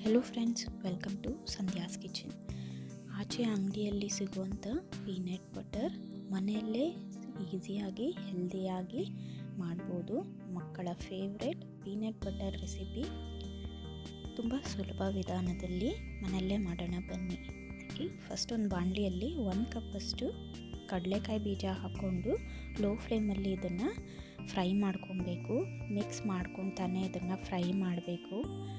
Hello friends welcome to Sandhya's kitchen ಆಚೆ ಅಂಗಡಿಯಲ್ಲಿ ಸಿಗುವಂಥ ಪೀನಟ್ ಬಟರ್ ಮನೆಯಲ್ಲೇ ಈಸಿಯಾಗಿ ಹೆಲ್ದಿಯಾಗಿ ಮಾಡ್ಬೋದು. ಮಕ್ಕಳ ಫೇವ್ರೆಟ್ ಪೀನಟ್ ಬಟರ್ ರೆಸಿಪಿ ತುಂಬ ಸುಲಭ ವಿಧಾನದಲ್ಲಿ ಮನೆಯಲ್ಲೇ ಮಾಡೋಣ ಬನ್ನಿ. ಫಸ್ಟ್ ಒಂದು ಬಾಣಲಿಯಲ್ಲಿ ಒಂದು ಕಪ್ಪಷ್ಟು ಕಡಲೆಕಾಯಿ ಬೀಜ ಹಾಕ್ಕೊಂಡು ಲೋ ಫ್ಲೇಮಲ್ಲಿ ಇದನ್ನು ಫ್ರೈ ಮಾಡ್ಕೊಬೇಕು. ಮಿಕ್ಸ್ ಮಾಡ್ಕೊತಾನೆ ಇದನ್ನು ಫ್ರೈ ಮಾಡಬೇಕು.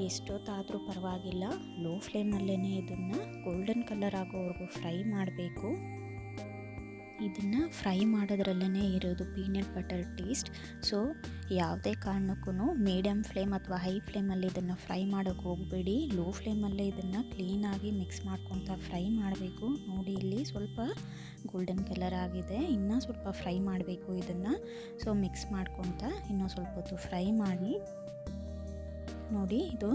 ಎಷ್ಟೊತ್ತಾದರೂ ಪರವಾಗಿಲ್ಲ. ಲೋ ಫ್ಲೇಮಲ್ಲೇ ಇದನ್ನು ಗೋಲ್ಡನ್ ಕಲರ್ ಆಗೋವರೆಗೂ ಫ್ರೈ ಮಾಡಬೇಕು. ಇದನ್ನು ಫ್ರೈ ಮಾಡೋದ್ರಲ್ಲೇ ಇರೋದು ಪೀನಟ್ ಬಟರ್ ಟೇಸ್ಟ್ ಸೊ ಯಾವುದೇ ಕಾರಣಕ್ಕೂ ಮೀಡಿಯಮ್ ಫ್ಲೇಮ್ ಅಥವಾ ಹೈ ಫ್ಲೇಮಲ್ಲಿ ಇದನ್ನು ಫ್ರೈ ಮಾಡೋಕೆ ಹೋಗಬೇಡಿ. ಲೋ ಫ್ಲೇಮಲ್ಲೇ ಇದನ್ನು ಕ್ಲೀನಾಗಿ ಮಿಕ್ಸ್ ಮಾಡ್ಕೊತ ಫ್ರೈ ಮಾಡಬೇಕು. ನೋಡಿ, ಇಲ್ಲಿ ಸ್ವಲ್ಪ ಗೋಲ್ಡನ್ ಕಲರ್ ಆಗಿದೆ. ಇನ್ನೂ ಸ್ವಲ್ಪ ಫ್ರೈ ಮಾಡಬೇಕು ಇದನ್ನು. ಸೊ ಮಿಕ್ಸ್ ಮಾಡ್ಕೊತ ಇನ್ನೂ ಸ್ವಲ್ಪ ಹೊತ್ತು ಫ್ರೈ ಮಾಡಿ. ನೋಡಿ ಇದು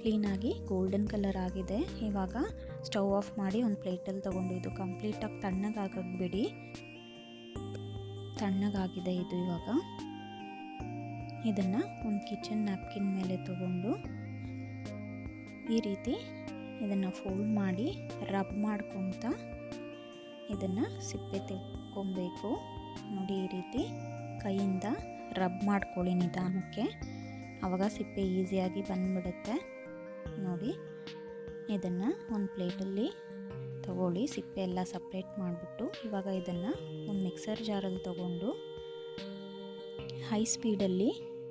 ಕ್ಲೀನಾಗಿ ಗೋಲ್ಡನ್ ಕಲರ್ ಆಗಿದೆ. ಇವಾಗ ಸ್ಟವ್ ಆಫ್ ಮಾಡಿ ಒಂದು ಪ್ಲೇಟಲ್ಲಿ ತೊಗೊಂಡು ಇದು ಕಂಪ್ಲೀಟಾಗಿ ತಣ್ಣಗಾಗಬೇಡಿ. ಬಿಡಿ ತಣ್ಣಗಾಗಿದೆ ಇದು ಇವಾಗ. ಇದನ್ನು ಒಂದು ಕಿಚನ್ ನ್ಯಾಪ್ಕಿನ್ ಮೇಲೆ ತಗೊಂಡು ಈ ರೀತಿ ಇದನ್ನು ಫೋಲ್ಡ್ ಮಾಡಿ ರಬ್ ಮಾಡ್ಕೊತ ಇದನ್ನು ಸಿಪ್ಪೆ ತೆಕ್ಕೊಬೇಕು. ನೋಡಿ ಈ ರೀತಿ ಕೈಯಿಂದ ರಬ್ ಮಾಡ್ಕೊಳ್ಳಿ ನಿಧಾನಕ್ಕೆ. ಆವಾಗ ಸಿಪ್ಪೆ ಈಸಿಯಾಗಿ ಬಂದ್ಬಿಡುತ್ತೆ. ನೋಡಿ, ಇದನ್ನು ಒಂದು ಪ್ಲೇಟಲ್ಲಿ ತಗೊಳ್ಳಿ. ಸಿಪ್ಪೆ ಎಲ್ಲ ಸಪ್ರೇಟ್ ಮಾಡಿಬಿಟ್ಟು ಇವಾಗ ಇದನ್ನು ಒಂದು ಮಿಕ್ಸರ್ ಜಾರಲ್ಲಿ ತಗೊಂಡು ಹೈ ಸ್ಪೀಡಲ್ಲಿ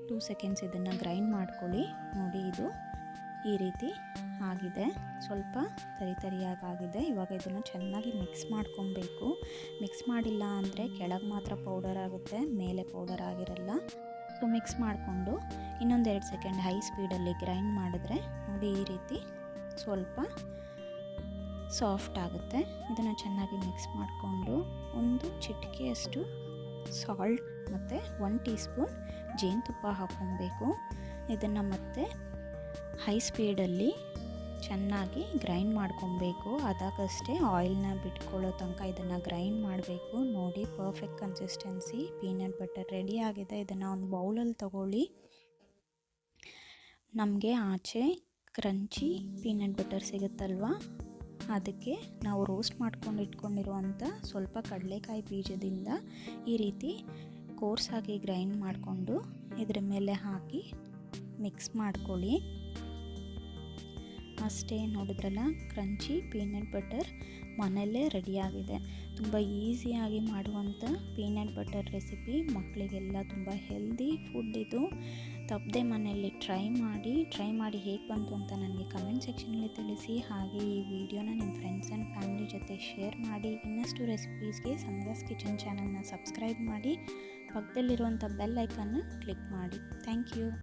ಟೂ ಸೆಕೆಂಡ್ಸ್ ಇದನ್ನು ಗ್ರೈಂಡ್ ಮಾಡ್ಕೊಳ್ಳಿ. ನೋಡಿ, ಇದು ಈ ರೀತಿ ಆಗಿದೆ. ಸ್ವಲ್ಪ ತರಿ ತರಿಯಾಗಿ ಆಗಿದೆ. ಇವಾಗ ಇದನ್ನು ಚೆನ್ನಾಗಿ ಮಿಕ್ಸ್ ಮಾಡ್ಕೊಬೇಕು. ಮಿಕ್ಸ್ ಮಾಡಿಲ್ಲ ಅಂದರೆ ಕೆಳಗೆ ಮಾತ್ರ ಪೌಡರ್ ಆಗುತ್ತೆ, ಮೇಲೆ ಪೌಡರ್ ಆಗಿರಲ್ಲ. ಸೊ ಮಿಕ್ಸ್ ಮಾಡಿಕೊಂಡು ಇನ್ನೊಂದು ಎರಡು ಸೆಕೆಂಡ್ ಹೈ ಸ್ಪೀಡಲ್ಲಿ ಗ್ರೈಂಡ್ ಮಾಡಿದ್ರೆ ನೋಡಿ ಈ ರೀತಿ ಸ್ವಲ್ಪ ಸಾಫ್ಟ್ ಆಗುತ್ತೆ. ಇದನ್ನು ಚೆನ್ನಾಗಿ ಮಿಕ್ಸ್ ಮಾಡಿಕೊಂಡು ಒಂದು ಚಿಟಿಕೆಯಷ್ಟು ಸಾಲ್ಟ್ ಮತ್ತು ಒನ್ ಟೀ ಸ್ಪೂನ್ ಜೇನುತುಪ್ಪ ಹಾಕ್ಕೊಬೇಕು. ಇದನ್ನು ಮತ್ತೆ ಹೈ ಸ್ಪೀಡಲ್ಲಿ ಚೆನ್ನಾಗಿ ಗ್ರೈಂಡ್ ಮಾಡ್ಕೊಬೇಕು. ಅದಾಗಷ್ಟೇ ಆಯಿಲ್ನ ಬಿಟ್ಕೊಳ್ಳೋ ತನಕ ಇದನ್ನು ಗ್ರೈಂಡ್ ಮಾಡಬೇಕು. ನೋಡಿ, perfect consistency. Peanut butter ready ಆಗಿದೆ. ಇದನ್ನು ಒಂದು ಬೌಲಲ್ಲಿ ತಗೊಳ್ಳಿ. ನಮಗೆ ಆಚೆ ಕ್ರಂಚಿ ಪೀನಟ್ ಬಟರ್ ಸಿಗುತ್ತಲ್ವ? ಅದಕ್ಕೆ ನಾವು ರೋಸ್ಟ್ ಮಾಡ್ಕೊಂಡು ಇಟ್ಕೊಂಡಿರುವಂಥ ಸ್ವಲ್ಪ ಕಡಲೆಕಾಯಿ ಬೀಜದಿಂದ ಈ ರೀತಿ ಕೋರ್ಸಾಗಿ ಗ್ರೈಂಡ್ ಮಾಡಿಕೊಂಡು ಇದರ ಮೇಲೆ ಹಾಕಿ ಮಿಕ್ಸ್ ಮಾಡ್ಕೊಳ್ಳಿ. ಅಷ್ಟೇ ನೋಡಿದ್ರಲ್ಲ? ಕ್ರಂಚಿ, ಪೀನಟ್ ಬಟರ್ ಮನೆಯಲ್ಲೇ ರೆಡಿಯಾಗಿದೆ. ತುಂಬ ಈಸಿಯಾಗಿ ಮಾಡುವಂಥ ಪೀನಟ್ ಬಟರ್ ರೆಸಿಪಿ. ಮಕ್ಕಳಿಗೆಲ್ಲ ತುಂಬ ಹೆಲ್ದಿ ಫುಡ್ ಇದು. ತಪ್ಪದೆ ಮನೆಯಲ್ಲಿ ಟ್ರೈ ಮಾಡಿ ಟ್ರೈ ಮಾಡಿ ಹೇಗೆ ಬಂತು ಅಂತ ನನಗೆ ಕಮೆಂಟ್ ಸೆಕ್ಷನಲ್ಲಿ ತಿಳಿಸಿ. ಹಾಗೆ ಈ ವಿಡಿಯೋನ ನಿಮ್ಮ ಫ್ರೆಂಡ್ಸ್ ಆ್ಯಂಡ್ ಫ್ಯಾಮಿಲಿ ಜೊತೆ ಶೇರ್ ಮಾಡಿ. ಇನ್ನಷ್ಟು ರೆಸಿಪೀಸ್ಗೆ ಸಂಧ್ಯಾಸ್ ಕಿಚನ್ ಚಾನಲ್ನ ಸಬ್ಸ್ಕ್ರೈಬ್ ಮಾಡಿ. ಪಕ್ಕದಲ್ಲಿರುವಂಥ ಬೆಲ್ ಐಕನ್ನ ಕ್ಲಿಕ್ ಮಾಡಿ. Thank you.